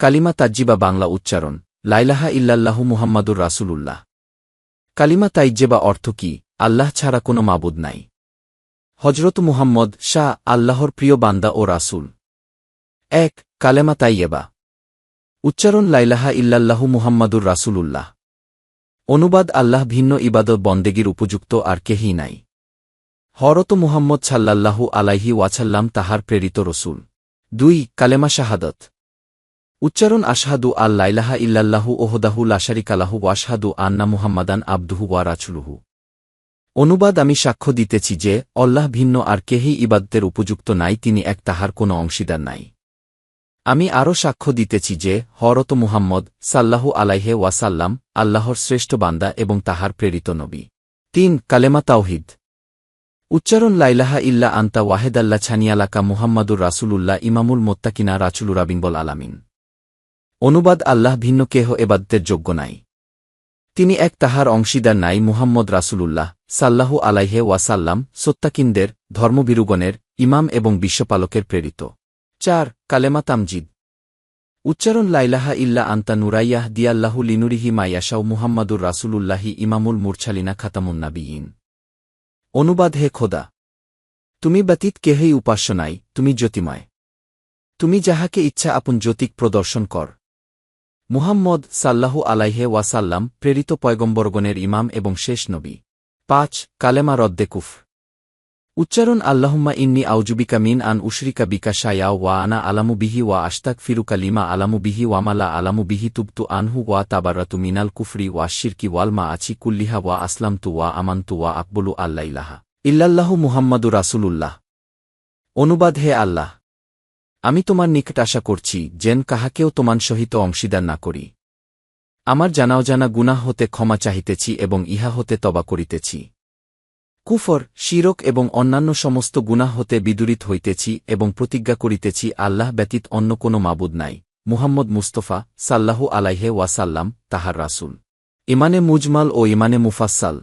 কালিমা তাজ্জিবা বাংলা উচ্চারণ, লাইলাহা ইল্লাল্লাহু মুহাম্মাদুর রাসূলুল্লাহ। কালিমা তাইজ্জেবা অর্থ কি? আল্লাহ ছাড়া কোনো মাবুদ নাই। হজরত মুহাম্মদ শাহ আল্লাহর প্রিয় বান্দা ও রাসূল। এক, কালেমা তাইয়েবা উচ্চারণ, লাইলাহা ইল্লাল্লাহু মুহাম্মাদুর রাসূলুল্লাহ। অনুবাদ, আল্লাহ ভিন্ন ইবাদত বন্দেগীর উপযুক্ত আর কেহি নাই। হরত মুহাম্মদ সাল্লাল্লাহু আলাইহি ওয়াছাল্লাম তাহার প্রেরিত রসুল। দুই, কালেমা শাহাদত। উচ্চারণ, আশহাদু আল লাইলাহা ইল্লাল্লাহু ওহদাহু লাশারিকালাহু ওয়াশহাদু আন্না মুহাম্মাদান আব্দুহু ওয়া রাচুলুহু অনুবাদ আমি সাক্ষ্য দিতেছি যে অল্লাহ ভিন্ন আর কেহি ইবাদতের উপযুক্ত নাই, তিনি এক তাহার কোনো অংশীদার নাই। আমি আরও সাক্ষ্য দিতেছি যে হরত মুহাম্মদ সাল্লাহু আলাইহে ওয়াসাল্লাম আল্লাহর শ্রেষ্ঠ বান্দা এবং তাহার প্রেরিত নবী। তিন, কালেমা তাওহিদ। উচ্চারণ লাইলাহা ইল্লা আন্তা ওয়াহেদাল্লা ছানিয়ালাকা মুহাম্মাদুর রাসূলুল্লাহ ইমামুল মোত্তাকিনা রাচুলুরাবিনবল আলামিন। অনুবাদ আল্লাহ ভিন্ন কেহ এবাদ্দের যোগ্য নাই। তিনি এক তাহার অংশীদার নাই মুহাম্মদ রাসূলুল্লাহ সাল্লাহু আলাইহে ওয়াসাল্লাম, সত্তাকিনদের, ধর্মবিরুগণের, ইমাম এবং বিশ্বপালকের প্রেরিত। চার, কালেমা তামজিদ। উচ্চারণ লাইলাহা ইল্লা আন্তা নুরাইয়াহ দিয়াল্লাহু লিনুরিহি মাইয়াশাও মুহাম্মাদুর রাসূলুল্লাহি ইমামুল মুরছালিনা খাতামুন্নাবিয়িন অনুবাদ হে খোদা। তুমি ব্যতীত কেহই উপাস্য নাই, তুমি জ্যোতিময়। তুমি যাহাকে ইচ্ছা আপন জ্যোতিক প্রদর্শন কর। মুহাম্মদ সাল্লাহু আলাইহে ওয়াসাল্লাম প্রেরিত পয়গম্বরগণের ইমাম এবং শেষ নবী। পাঁচ, কালেমা রদ্দেকুফ উচ্চারণ, আল্লাহুম্মা ইন্নি আউজুবিকা মিন আন উশরিকা বিকা শায়া ওয়া আনা আলামু বিহি ওয়া আশতাক ফিরুকা লিমা আলামু বিহি ওয়ামালা আলামু বিহি তুবতু আনহু ওয়া তাবারাতু মিনাল কুফরি ওয়া শিরকি ওয়ালমা আছি কুল্লিহা ওয়া আসলামতু ওয়া আমান্তু ওয়া আকবলু আল্লাইলাহা ইল্লাল্লাহু মুহাম্মাদু রাসূলুল্লাহ। অনুবাদ, হে আল্লাহ আমি তোমার নিকট আশা করছি, যেন কাহাকেও তোমার সহিত অংশীদার না করি। আমার জানাও জানা গুনাহ হতে ক্ষমা চাহিতেছি এবং ইহা হতে তবা করিতেছি। কুফর, শিরক এবং অন্যান্য সমস্ত গুনাহ হতে বিদুরিত হইতেছি এবং প্রতিজ্ঞা করিতেছি, আল্লাহ ব্যতীত অন্য কোনো মাবুদ নাই। মুহাম্মদ মুস্তফা সাল্লাহু আলাইহে ওয়াসাল্লাম, তাহার রাসুল। ইমানে মুজমাল ও ইমানে মুফাসাল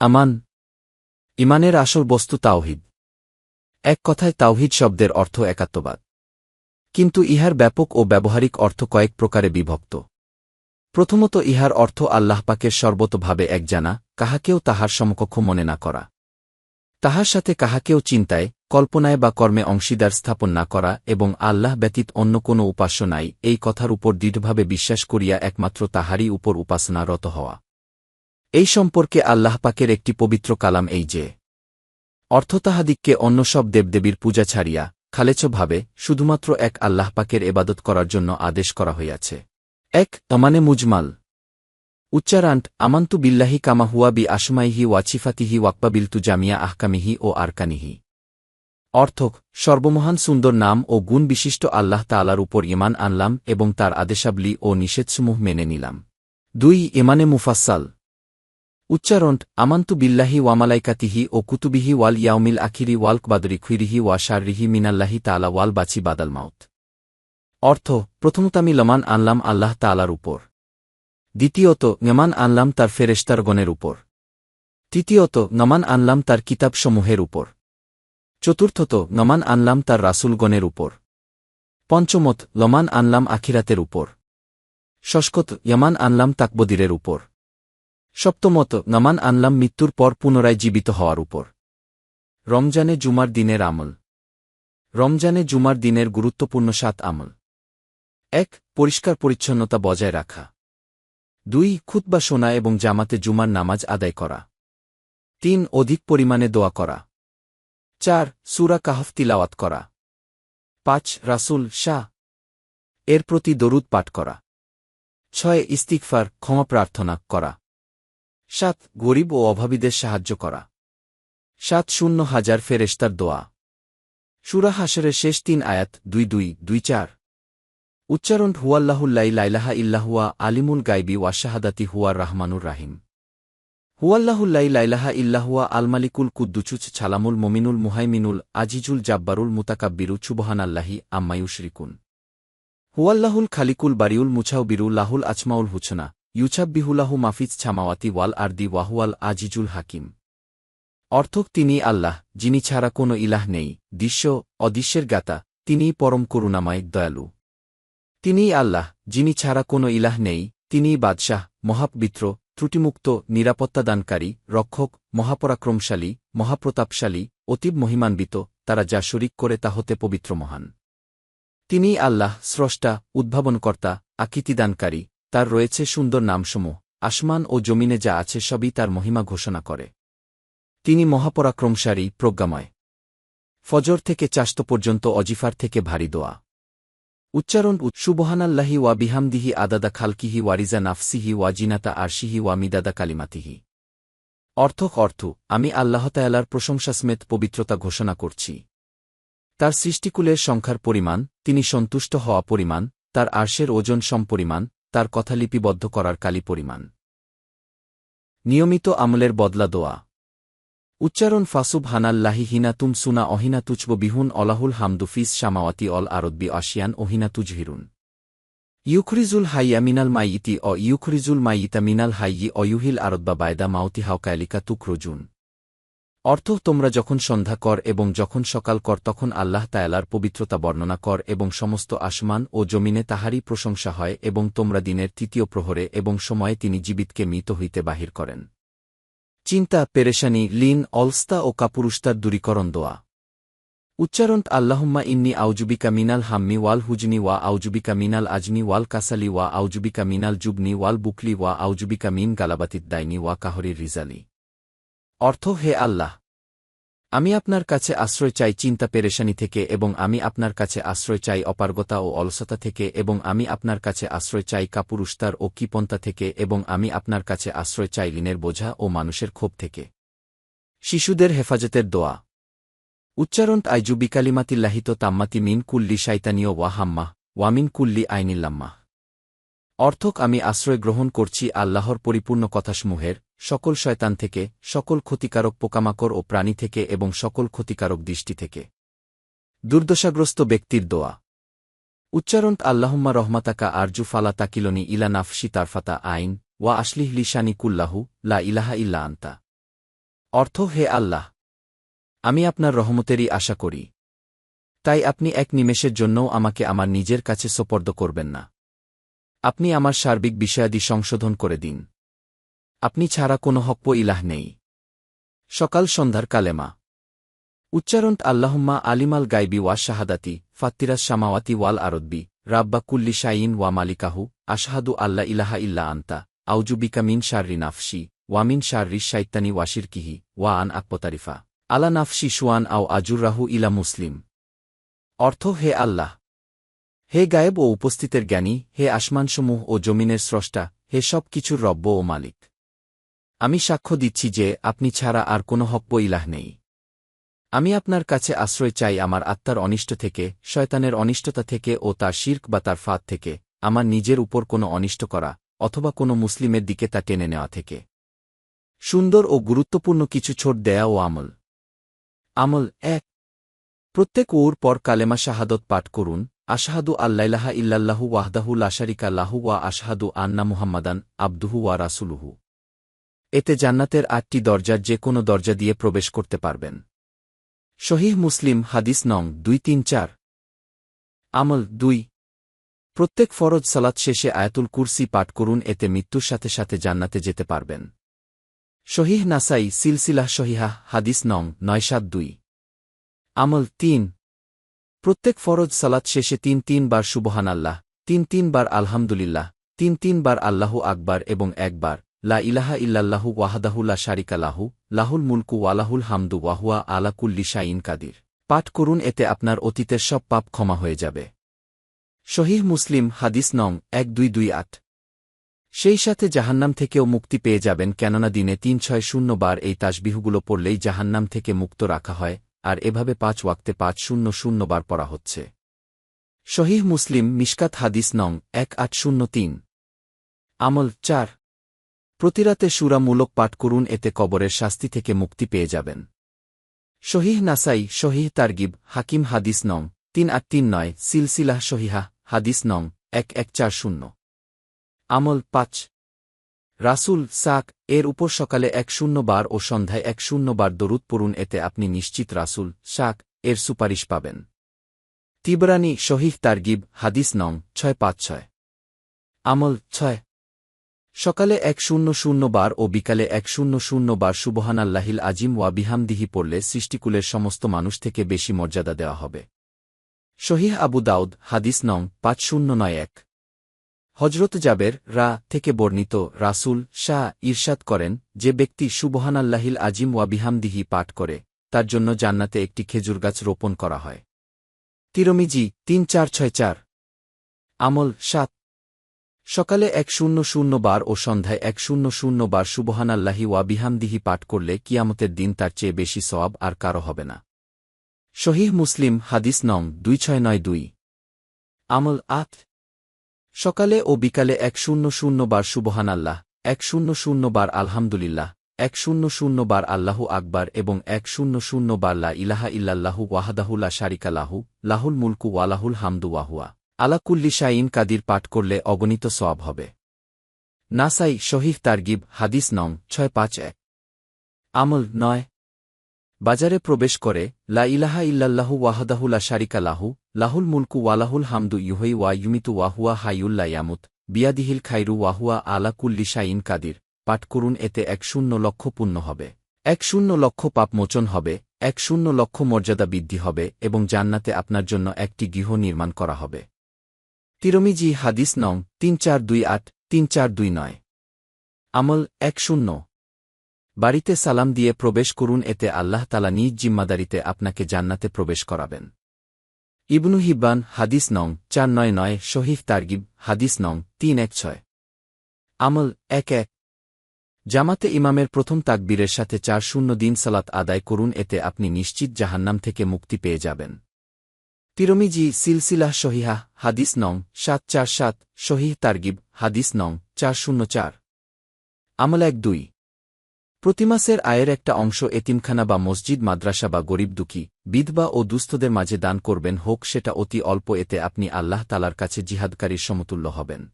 আমান। ইমানের আসল বস্তু তাওহিদ। এক কথায় তাওহিদ শব্দের অর্থ একাত্মবাদ। কিন্তু ইহার ব্যাপক ও ব্যবহারিক অর্থ কয়েক প্রকারে বিভক্ত। প্রথমত ইহার অর্থ আল্লাহ পাকের সর্বতভাবে এক জানা, কাহাকেও তাহার সমকক্ষ মনে না করা। তাহার সাথে কাহাকেও চিন্তায়, কল্পনায় বা কর্মে অংশীদার স্থাপন না করা এবং আল্লাহ ব্যতীত অন্য কোনো উপাস্য নাই, এই কথার উপর দৃঢ়ভাবে বিশ্বাস করিয়া একমাত্র তাহারই উপর উপাসনারত হওয়া। এই সম্পর্কে আল্লাহ পাকের একটি পবিত্র কালাম এই যে অর্থ তাহাদিককে অন্য সব দেবদেবীর পূজা ছাড়িয়া খালেছভাবে শুধুমাত্র এক আল্লাহ পাকের এবাদত করার জন্য আদেশ করা হইয়াছে। এক, তমানে মুজমাল। উচ্চারান্ট আমান্তু বিল্লাহি কামা হুয়া বি আসমাইহি ওয়াচিফাতিহি ওয়াকবাবিলতু জামিয়া আহকামিহি ও আরকানিহি। অর্থক, সর্বমহান সুন্দর নাম ও গুণ বিশিষ্ট আল্লাহ তালার উপর ইমান আনলাম এবং তার আদেশাবলী ও নিষেধসমূহ মেনে নিলাম। দুই ইমানে মুফাসাল উচ্চারণ, আমান্তু বিল্লাহি ওয়ামালাইকাতিহি ও কুতুবিহি ওয়াল ইয়াউমিল আখিরি ওয়াল কবাদরি খুইরিহি ওয়া শাররিহি মিনাল্লাহি তালা ওয়াল বাছি বাদাল মাউত। অর্থ, প্রথমত আমি লমান আনলাম আল্লাহ তালার উপর। দ্বিতীয়ত, নমান আনলাম তার ফেরেস্তার গণের উপর। তৃতীয়ত, নমান আনলাম তার কিতাবসমূহের উপর। চতুর্থত, নমান আনলাম তার রাসুলগণের উপর। পঞ্চমত, লমান আনলাম আখিরাতের উপর। ষষ্কত ইয়মান আনলাম তাকবদিরের উপর। সপ্তমত, নমান আনলাম মৃত্যুর পর পুনরায় জীবিত হওয়ার উপর। রমজানে জুমার দিনের আমল। রমজানে জুমার দিনের গুরুত্বপূর্ণ সাত আমল। এক, পরিষ্কার পরিচ্ছন্নতা বজায় রাখা। দুই, খুতবা শোনা এবং জামাতে জুমার নামাজ আদায় করা। তিন, অধিক পরিমাণে দোয়া করা। চার, সুরা কাহফ তিলাওয়াত করা। পাঁচ, রাসুল শাহ এর প্রতি দরুদ পাঠ করা। ছয় ইস্তিকফার ক্ষমা প্রার্থনা করা। সাত, গরিব ও অভাবীদের সাহায্য করা। সাত, শূন্য হাজার ফেরেস্তার দোয়া। সুরা হাসরের শেষ তিন আয়াত, দুই দুই দুই, চার। উচ্চারণ হুয়াল্লাহুল্লাই লাইলাহা ইল্লাহুয়া, আলিমুল গাইবি ওয়াশাহাদাতি হুয়ার রাহমানুর রাহিম। হুয়াল্লাহুল্লাই লাইলাহা ইল্লাহুয়া আলমালিকুল কুদ্দুচুচ ছালামুল মমিনুল মুহাইমিনুল, আজিজুল জাব্বারুল মুতাকাব্বিরু চুবহানাল্লাহি আম্মায়ুশরিকুন হুয়াল্লাহুল খালিকুল বারিউল মুছাউবিরু, লাহুল আচমাউল হুছনা। ইউছাব্বিহুলাহু মাফিজ ছামাওয়াতি ওয়াল আরদি ওয়াহুয়াল আজিজুল হাকিম। অর্থক তিনি আল্লাহ, যিনি ছাড়া কোনো ইলাহ নেই, দৃশ্য, অদৃশ্যের গাতা, তিনিই পরম করুণাময়, দয়ালু। তিনিই আল্লাহ, যিনি ছাড়া কোনো ইলাহ নেই, তিনিই বাদশাহ, মহাপবিত্র, ত্রুটিমুক্ত নিরাপত্তাদানকারী রক্ষক, মহাপরাক্রমশালী, মহাপ্রতাপশালী, অতীব মহিমান্বিত, তারা যা শরিক করে তা হতে পবিত্র মহান। তিনিই আল্লাহ, স্রষ্টা, উদ্ভাবনকর্তা, আকৃতিদানকারী তার রয়েছে সুন্দর নামসমূহ, আসমান ও জমিনে যা আছে সবই তার মহিমা ঘোষণা করে। তিনি মহাপরাক্রমশালী, প্রজ্ঞাময়। ফজর থেকে চাস্ত পর্যন্ত অজিফার থেকে ভারী দোয়া। উচ্চারণ সুবহানাল্লাহি ওয়া বিহামদিহি আদাদা খালকিহি ওয়ারিজা নাফসিহি ওয়া জিনাতা আরশিহি ওয়া মিদাদা কালিমাতিহি। অর্থ অর্থ, আমি আল্লাহতায়ালার প্রশংসাসমেত পবিত্রতা ঘোষণা করছি। তার সৃষ্টিকুলের সংখ্যার পরিমাণ, তিনি সন্তুষ্ট হওয়া পরিমাণ, তার আর্শের ওজন সমপরিমাণ তার কথা লিপিবদ্ধ করার কালি পরিমাণ। নিয়মিত আমলের বদলা দোয়া। উচ্চারণ ফাসুব হানাল্লাহি হিনা তুম সুনা অহিনা তুচব বিহুন অলাহুল হামদুফিস শামাওয়াতি অল আরব্বি আশিয়ান অহিনা তুজহিরুন। ইউখরিজুল হাইয়া মিনাল মাইইতি অ ইউখরিজুল মাইইতা মিনাল হাইয়ি অয়ুহিল আরব্বা বায়দা মাউতি হাওকায়ালিকা তুকরজুন অর্থ তোমরা যখন সন্ধ্যা কর এবং যখন সকাল কর, তখন আল্লাহ তায়ালার পবিত্রতা বর্ণনা কর এবং সমস্ত আসমান ও জমিনে তাহারই প্রশংসা হয় এবং তোমরা দিনের তৃতীয় প্রহরে এবং সময়ে তিনি জীবিতকে মৃত হইতে বাহির করেন। চিন্তা, পেরেশানি, লিন, অলস্তা ও কাপুরুস্তার দূরীকরণ দোয়া। উচ্চারণ, আল্লাহম্মা ইন্নি আউজুবিকা মিনাল হাম্মি ওয়াল হুজনি ওয়া আউজুবিকা মিনাল আজনি ওয়াল কাসালি ওয়া আউজুবিকা মিনাল জুবনি ওয়াল বুকলি ওয়া আউজুবিকা মিন গালাবাতিত দাইনি ওয়া কাহরির রিজালি। অর্থ, হে আল্লাহ! আমি আপনার কাছে আশ্রয় চাই চিন্তা পেরেশানি থেকে এবং আমি আপনার কাছে আশ্রয় চাই অপারগতা ও অলসতা থেকে এবং আমি আপনার কাছে আশ্রয় চাই কাপুরুস্তার ও কিপন্তা থেকে এবং আমি আপনার কাছে আশ্রয় চাই ঋণের বোঝা ও মানুষের ক্ষোভ থেকে। শিশুদের হেফাজতের দোয়া। উচ্চারণ আইজু বিকালিমাতিল্লাহিত তাম্মাতি মিন কুল্লি শাইতানীয় ওয়াহাম্মাহ ওয়ামিন কুল্লি আইনিল্লাম্মাহ অর্থক, আমি আশ্রয় গ্রহণ করছি আল্লাহর পরিপূর্ণ কথাসমূহের সকল শয়তান থেকে, সকল ক্ষতিকারক পোকামাকড় ও প্রাণী থেকে এবং সকল ক্ষতিকারক দৃষ্টি থেকে। দুর্দশাগ্রস্ত ব্যক্তির দোয়া। উচ্চারণ আল্লাহম্মা রহমাতাকা আরজু ফালা তাকিলনি ইলা নাফসি তারফাতা আইন, ওয়া আশলিহ লিশানি কুল্লাহু, লা ইলাহা ইল্লা আন্তা। অর্থ, হে আল্লাহ! আমি আপনার রহমতেরই আশা করি। তাই আপনি এক নিমেষের জন্যও আমাকে আমার নিজের কাছে সোপর্দ করবেন না। আপনি আমার সার্বিক বিষয়াদি সংশোধন করে দিন। আপনি ছাড়া কোনো হপ্প ইলাহ নেই। সকাল সন্ধ্যার কালেমা। উচ্চারণ আল্লাহম্মা আলিমাল গাইবি ওয়া শাহাদাতি, ফাত্তিরাস শামাওয়াতি ওয়াল আরদ্বি, রাব্বা কুল্লি শাইন ওয়া মালিকাহু, আশহাদু আল্লাহ ইলাহা ইল্লা আন্তা আউজুবিকা মিন শার্রি নাফসি ওয়ামিন শার্রি শাইতানি ওয়াশিরকিহি ওয়া আন আকপতারিফা। আলা নাফসি শুয়ান আও আজুর্রাহু ইলা মুসলিম। অর্থ, হে আল্লাহ! হে গায়েব ও উপস্থিতের জ্ঞানী, হে আসমানসমূহ ও জমিনের স্রষ্টা, হে সব কিছুর রব্য ও মালিক। আমি সাক্ষ্য দিচ্ছি যে আপনি ছাড়া আর কোনো হপ্প ইলাহ নেই। আমি আপনার কাছে আশ্রয় চাই আমার আত্মার অনিষ্ট থেকে, শয়তানের অনিষ্টতা থেকে ও তার শির্ক বা তার ফাঁদ থেকে, আমার নিজের উপর কোনো অনিষ্ট করা, অথবা কোনো মুসলিমের দিকে তা টেনে নেওয়া থেকে। সুন্দর ও গুরুত্বপূর্ণ কিছু ছোট দেয়া ও আমল। আমল এক। প্রত্যেক ওর পর কালেমা শাহাদত পাঠ করুন, আশাহাদু আল্লাইলাহা ইল্লাল্লাহু ওয়াহদাহু লাশারিকা লাহু ওয়া আশাহাদু আন্না মুহাম্মাদান আব্দুহু ওয়া রাসুলুহু। এতে জান্নাতের আটটি দরজার যে কোনো দরজা দিয়ে প্রবেশ করতে পারবেন। শহীহ মুসলিম হাদিস নং দুই তিন চার। আমল দুই। প্রত্যেক ফরজ সালাত শেষে আয়াতুল কুরসি পাঠ করুন, এতে মৃত্যুর সাথে সাথে জান্নাতে যেতে পারবেন। শহীহ নাসাই সিলসিলাহ শহীহা হাদিস নং নয় সাত দুই। আমল তিন। প্রত্যেক ফরজ সালাত শেষে তিন তিনবার সুবহান আল্লাহ তিন তিনবার আলহামদুলিল্লাহ, তিন তিনবার আল্লাহ আকবার এবং একবার লা ইলাহা ইল্লাল্লাহু ওয়াহাদাহুল্লা শারিকা লাহু, লাহুল মুলকু ওয়ালাহুল হামদু ওয়াহুয়া আলাকুল্লি শাইন কাদির। পাঠ করুন, এতে আপনার অতীতের সব পাপ ক্ষমা হয়ে যাবে। শহীহ মুসলিম, হাদিস নং এক দুই দুই আট। সেই সাথে জাহান্নাম থেকেও মুক্তি পেয়ে যাবেন, কেননা দিনে তিন ছয় শূন্য বার এই তাসবিহুগুলো পড়লেই জাহান্নাম থেকে মুক্ত রাখা হয়, আর এভাবে পাঁচ ওয়াক্তে পাঁচ শূন্য শূন্য বার পড়া হচ্ছে। শহীহ মুসলিম, মিশকাত হাদিস নং এক আট শূন্য তিন। আমল চার। প্রতিরাতে সুরামূলক পাঠ করুন, এতে কবরের শাস্তি থেকে মুক্তি পেয়ে যাবেন। শহীহ নাসাই শহীহ তারগিব, হাকিম হাদিস নং, তিন আট তিন নয় সিলসিলাহ শহীহা হাদিস নং, এক এক চার শূন্য। আমল পাঁচ। রাসুল সাক, এর উপর সকালে এক শূন্য বার ও সন্ধ্যায় এক শূন্য বার দরুদ পড়ুন, এতে আপনি নিশ্চিত রাসুল শাক এর সুপারিশ পাবেন। তিবরানি শহীদ তারগিব, হাদিস নং, ছয় পাঁচ ছয়। আমল ছয়। সকালে এক শূন্য শূন্য বার ও বিকালে এক শূন্য শূন্য বার সুবহান আল্লাহিল আজিম ওয়া বিহামদিহি পড়লে সৃষ্টিকুলের সমস্ত মানুষ থেকে বেশি মর্যাদা দেওয়া হবে। শহীহ আবু দাউদ, হাদিস নং পাঁচ শূন্য নয় এক। হজরত জাবের রা থেকে বর্ণিত রাসুল শাহ ঈর্ষাদ করেন, যে ব্যক্তি সুবহানাল্লাহিল আজিম ওয়া বিহামদিহি পাঠ করে, তার জন্য জান্নাতে একটি খেজুর গাছ রোপণ করা হয়। তিরমিজি তিন চার ছয় চার। আমল সাত। সকালে এক শূন্য শূন্য বার ও সন্ধ্যায় এক শূন্য শূন্য বার সুবহানাল্লাহি ওয়া বিহামদিহি পাঠ করলে কিয়ামতের দিন তার চেয়ে বেশি সওয়াব আর কারও হবে না। শহীহ মুসলিম, হাদিস নং দুই ছয় নয় দুই। আমল আট সকালে ও বিকালে এক শূন্য শূন্য বার সুবহান আল্লাহ এক শূন্য শূন্য বার আলহামদুলিল্লাহ, এক শূন্য শূন্য বার আল্লাহু আকবার এবং এক শূন্য শূন্য বার লা ইলাহা ইল্লাল্লাহু ওয়াহাদাহুল্লা শারিকা লাহু লাহুল মুলকু ওয়ালাহুল হামদু ওয়াহুয়া আলাকুল্লি শাইন কাদির পাঠ করলে অগণিত সওয়াব হবে। নাসাই শহীদ তারগিব হাদিস নং ছয় পাঁচ এক। আমল নয়। বাজারে প্রবেশ করে, লা ইলাহা ইল্লাল্লাহু ওয়াহাদাহুলা শারিকা লাহু, লাহুল মুলকু ওয়ালাহুল হামদু ইউহই ওয়া ইউমিতু ওয়াহুয়া হাইউল্লা ইয়ামুত, বিয়াদিহিল খাইরু ওয়াহুয়া আলা শাইন কাদির, পাঠ করুন এতে এক শূন্য লক্ষ পূর্ণ হবে। এক শূন্য লক্ষ পাপ মোচন হবে, এক শূন্য লক্ষ মর্যাদা বৃদ্ধি হবে এবং জান্নাতে আপনার জন্য একটি গৃহ নির্মাণ করা হবে। তিরমিজি হাদিস নং তিন চার দুই আট, তিন চার দুই নয়। আমল এক শূন্য। বাড়িতে সালাম দিয়ে প্রবেশ করুন, এতে আল্লাহ তালা নিজ জিম্মাদারিতে আপনাকে জান্নাতে প্রবেশ করাবেন। ইবনু হিব্বান হাদিস নং চার নয় নয় শহীদ তারগিব হাদিস নং তিন এক ছয়। আমল এক এক। জামাতে ইমামের প্রথম তাকবীরের সাথে চার শূন্য দিন সালাত আদায় করুন, এতে আপনি নিশ্চিত জাহান্নাম থেকে মুক্তি পেয়ে যাবেন। তিরমিজি সিলসিলাহ শহিহা হাদিস নং, সাত চার সাত শহীদ তারগিব, হাদিস নং, চার শূন্য চার। আমল এক দুই। প্রতিমাসের আয়ের একটা অংশ এতিমখানা বা মসজিদ, মাদ্রাসা বা গরিব দুঃখী, বিধবা ও দুস্থদের মাঝে দান করবেন হোক, সেটা অতি অল্প, এতে আপনি আল্লাহ তালার কাছে জিহাদকারীর সমতুল্য হবেন।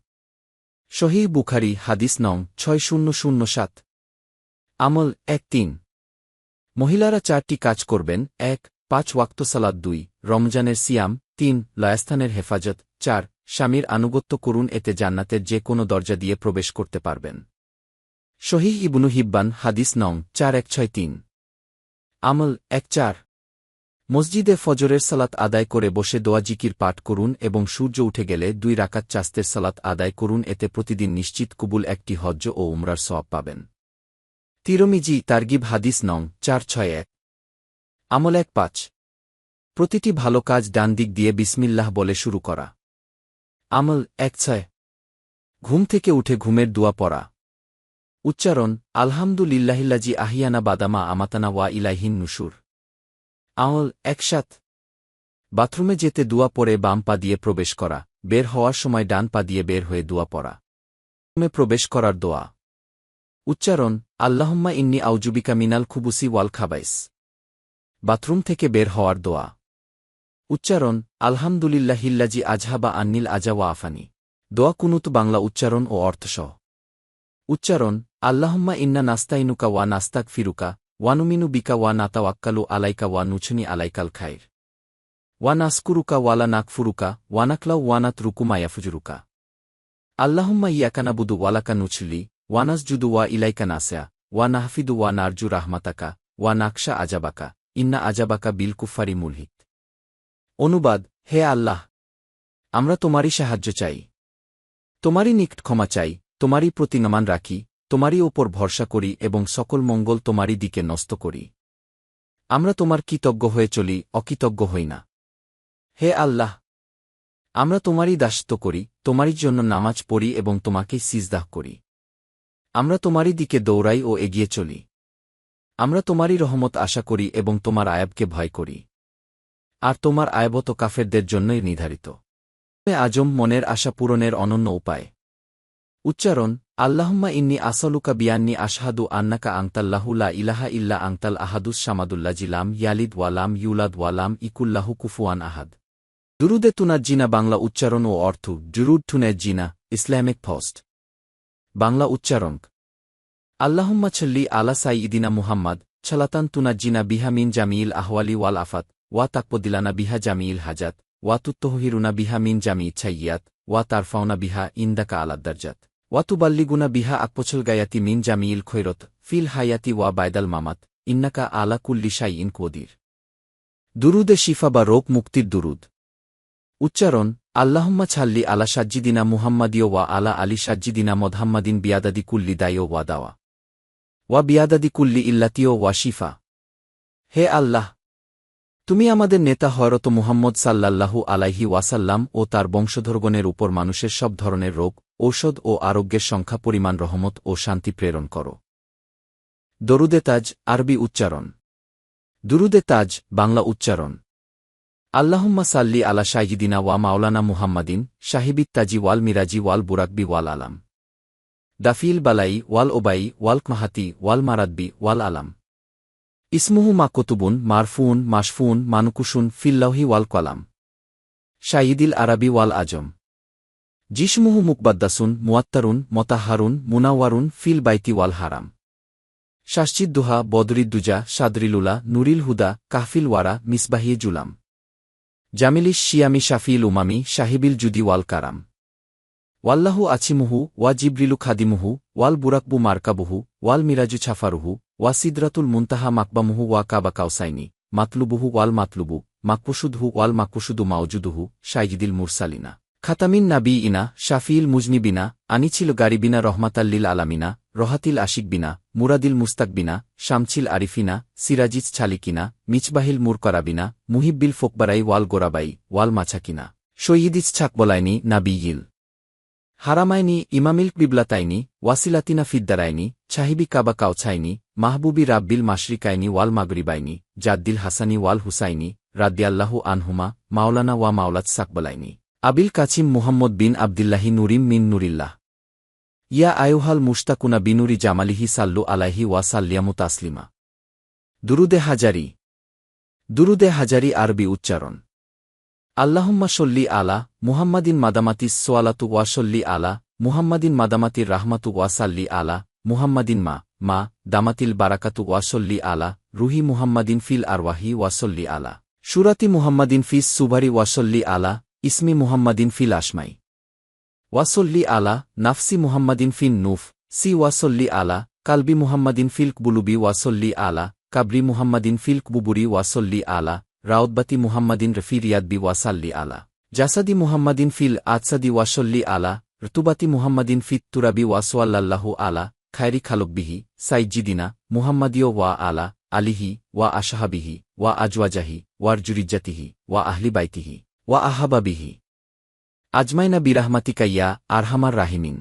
শহীদ বুখারি, হাদিস নং, ছয় শূন্য শূন্য সাত। আমল এক তিন। মহিলারা চারটি কাজ করবেন, এক পাঁচ ওয়াক্ত সালাদ দুই, রমজানের সিয়াম, তিন লয়াস্থানের হেফাজত, চার, স্বামীর আনুগত্য করুন, এতে জান্নাতের যে কোনো দরজা দিয়ে প্রবেশ করতে পারবেন। শহীদ ইবনু হিব্বান, হাদিস নং, চার এক ছয় তিন। আমল এক চার। মসজিদে ফজরের সালাত আদায় করে বসে দোয়া জিকির পাঠ করুন এবং সূর্য উঠে গেলে দুই রাকাত চাস্তের সালাত আদায় করুন, এতে প্রতিদিন নিশ্চিত কুবুল, একটি হজ্জ ও উমরার সব পাবেন। তিরমিজি, তারগিব, হাদিস নং, চার ছয় এক। আমল এক পাঁচ। প্রতিটি ভালো কাজ ডান দিক দিয়ে বিসমিল্লাহ বলে শুরু করা। আমল এক ছয়। ঘুম থেকে উঠে ঘুমের দোয়া পড়া। উচ্চারণ, আলহামদুলিল্লাহিল্লাজি আহিয়ানা বাদামা আমাতানা ওয়া ইলাহিন নুসুর। আমল একসাথ বাথরুমে যেতে দুয়া পরে বাম পা দিয়ে প্রবেশ করা, বের হওয়ার সময় ডান পা দিয়ে বের হয়ে দুয়া পড়া। প্রবেশ করার দোয়া। উচ্চারণ, আল্লাহম্মা ইন্নি আউজুবিকা মিনাল খুবুসি ওয়াল খাবাইস। বাথরুম থেকে বের হওয়ার দোয়া। উচ্চারণ, আলহামদুলিল্লাহিল্লাজি আজহাবা আন্নিল আজা ওয়া আফানি। দোয়া কুনুত বাংলা উচ্চারণ ও অর্থসহ উচ্চারণ, আল্লাহম্মা ইন্না নাস্তাইনুকা ওয়া নাস্তাক ফিরুকা ওয়ানুমিনু বিকা ওয়া নাতাওয়াক্কালু আলাইকা ওয়া নুছনি আলাইকাল খাইর। ওয়া নাসকুরুকা ওয়ালা নাকফুরুকা ওয়ানাকলাউ ওয়ানাত রুকুমায়াফুজুরুকা আল্লাহম্মা ইয়াকানাবুদু ওয়ালাকা নুছলি ওয়ানাসজুদু ওয়া ইলাইকা নাসা ওয়া নাহফিদু ওয়া নারজু রাহমাতাকা, ওয়া নাকশা আজাবাকা। ইন্না আজাবাকা বিল কুফারি মুলহিত অনুবাদ, হে আল্লাহ, আমরা তোমারই সাহায্য চাই। তোমারই নিকট ক্ষমা চাই, তোমারই প্রতি নমান রাখি, তোমারই ওপর ভরসা করি এবং সকল মঙ্গল তোমারই দিকে নষ্ট করি। আমরা তোমার কৃতজ্ঞ হয়ে চলি, অকৃতজ্ঞ হই না। হে আল্লাহ, আমরা তোমারই দাসত্ব করি, তোমারই জন্য নামাজ পড়ি এবং তোমাকেই সিজদাহ করি। আমরা তোমারই দিকে দৌড়াই ও এগিয়ে চলি। আমরা তোমারই রহমত আশা করি এবং তোমার আয়াবকে ভয় করি। আর তোমার আয়বত কাফেরদের জন্যই নির্ধারিত। আজম মনের আশা পূরণের অনন্য উপায়। উচ্চারণ, আল্লাহম্মা ইন্নি আসলুকা বিয়ান্নি আশহাদু আন্নাকা আংতাল্লাহু লা ইলাহা ইল্লা আংতাল আহাদুস সামাদুল্লা জিলাম ইয়ালিদ ওয়ালাম ইউলাদ ওয়ালাম ইকুল্লাহু কুফুয়ান আহাদ। দুরুদে জিনা বাংলা উচ্চারণ ও অর্থ জুরুদ জিনা ইসলামিক ফস্ট। বাংলা উচ্চারণ আল্লাহম্মা ছল্লি আলা সাই ইদিনা মুহাম্মদ, ছলাতান তুনাজ্জিনা বিহা মিন জামিল আহওয়ালি ওয়াল আফাত, ওয়া তাকপদিলানা বিহা জামিল হাজাত ওয়াতুত্তহিরুনা বিহা মিন জামি ইচ্ছাইয়াত ওয়া তারফাউনা বিহা ইন্দাকা আলাদ্দারজাত ওয়াতুবাল্লিগুনা বিহা আকপছল গায়াতি মিন জামিইল খৈরত, ফিল হায়াতি ওয়া বাইদাল মামাত, ইন্নাকা আলা কুল্লি শাই ইন কোদির। দুরুদে শিফা বা রোগ মুক্তির দুরুদ। উচ্চারণ, আল্লাহম্মা ছাল্লি আলা সাজ্জিদিনা মুহাম্মাদিও ওয়া আলা আলী সাজ্জিদিনা মদহাম্মাদিন বিয়াদাদি কুল্লি দায়ও ওয়া দাওয়া। ওয়া বিয়াদাদি কুল্লি ইল্লাতিও ওয়া শিফা। হে আল্লাহ, তুমি আমাদের নেতা হয়রত মুহাম্মদ সাল্লাল্লাহু আলাইহি ওয়াসাল্লাম ও তার বংশধরগণের উপর মানুষের সব ধরনের রোগ, ঔষধ ও আরোগ্যের সংখ্যা, পরিমাণ, রহমত ও শান্তি প্রেরণ কর। দরুদে তাজ, আরবি উচ্চারণ। দুরুদে তাজ, বাংলা উচ্চারণ। আল্লাহুম্মা সাল্লি আলা শাহিদিনা ওয়া মাওলানা মুহাম্মাদিন শাহিবিদ তাজি ওয়াল মিরাজি ওয়াল বুরাকবি ওয়াল আলাম। দাফিল বালাই, ওয়াল ওবাই, ওয়াল মাহাতি, ওয়াল মারাদবি, ওয়াল আলাম। ইসমুহু মা কতুবুন মারফুন মাসফুন মানুকুশুন ফিল্লাহি ওয়াল কলাম। শাইদিল আরবি ওয়াল আজম। জিসমুহু মুকবাদ্দাসুন, মুয়াত্তারুন, মতাহারুন, মুনাওয়ারুন, ফিল বাইতি ওয়াল হারাম। শাসচিদ্দুহা বদরিদ্দুজা সাদরিলুলা নুরিল হুদা, কাহফিল ওয়ারা, মিসবাহি জুলাম। জামিলিশ শিয়ামি শাফিল উমামি সাহিবিল জুদি ওয়াল কারাম। ওয়াল্লাহু আছিমুহু, ওয়া জিব্রিলু খাদিমুহু, ওয়াল বুরাকবু মার্কাবুহু, ওয়াল মিরাজু ছাফারুহু, ওয়া সিদরাতুল মুন্তাহা মাকবামুহু, ওয়া কাবা কাউসাইনি মাতলুবুহু ওয়াল মাতলুবু মাকপুসুদহু ওয়াল মাকপুসুদু মাউজুদুহু সাইজিদিল মুরসালিনা। খাতামিন নাবি ইনা শাফিল মুজনিবিনা, আনিছিল গারিবিনা রহমাতাল্লিল আলামিনা, রহাতিল আশিকবিনা, মুরাদিল মুস্তাকবিনা, শামছিল আরিফিনা, সিরাজিজ ছালিকিনা, মিচবাহিল মুরকরাবিনা, মুহিব্বিল ফোকবারাই ওয়াল গোরাবাই, ওয়াল মাছাকিনা। সৈয়দিজ ছাকবলাইনি নাবিয়িল হারামাইনি, ইমামিল বিবলাতাইনি ওয়াসিলাতিনা ফিদ্দারাইনি ছাহিবি কাবা কাউছাইনি, মাহবুবি রাব্বিল মাশরিকাইনি ওয়াল মাগরিবাইনি, জাদ্দিল হাসানি ওয়াল হুসাইনি রাদ্দিয়াল্লাহু আনহুমা, মাওলানা ওয়া মাওলাত সাকবলাইনি। আবিল কাছিম মুহাম্মদ বিন আবদিল্লাহি নুরিম মিন নুরিল্লাহ। ইয়া আয়ুহাল মুশতাকুনা বিনুরি জামালিহি সাল্লু আলাইহি ওয়া সাল্লিয়ামু তাসলিমা। দুরুদে হাজারি। দুরুদে হাজারি আরবি উচ্চারণ। আল্লাহুম্মা সল্লি আলা মুহাম্মাদিন মাদামাতিস সোয়ালাতু ওয়াসল্লি আলা মুহাম্মাদিন মাদামাতির রাহমাতু ওয়াসাল্লি আলা মুহাম্মাদিন মা মা, দামাতিল বারাকাতু ওয়াসল্লি আলা রুহি মুহাম্মাদিন ফিল আরওয়াহি ওয়াসল্লি আলা সুরাতি মুহাম্মাদিন ফিস সুভারি ওয়াসল্লি আলা ইসমি মুহাম্মাদিন ফিল আসমাই ওয়াসল্লি আলা নাফসি মুহাম্মাদিন ফিন নুফ, সি ওয়াসল্লি আলা কালবি মুহাম্মাদিন ফিল্ক বুলুবি ওয়াসল্লি আলা কাবরি মুহাম্মাদিন ফিল্ক বুবুরি ওয়াসল্লি আলা রাউদ্বাতি মুহাম্মাদিন রফি রিয়াদবি ওয়াসাল্লি আলা। জাসাদি মুহাম্মাদিন ফিল আতসাদি ওয়াসল্লি আলা। ঋতুবাতি মুহাম্মাদিন ফিত তুরাবি ওয়াসোয়াল্লাহু আলা। খায়রি খালকবিহি সাইজিদিনা মুহাম্মাদিও ওয়া আলা, আলিহি ওয়া আশাহাবিহি, ওয়া আজওয়াজাহি ওয়ার জুরিজ্জাতিহি ওয়া আহলি বাইতিহি, ওয়া আহাবাবিহি। আজমাইনা বিরাহমাতিকাইয়া আরহামার রাহিমিন।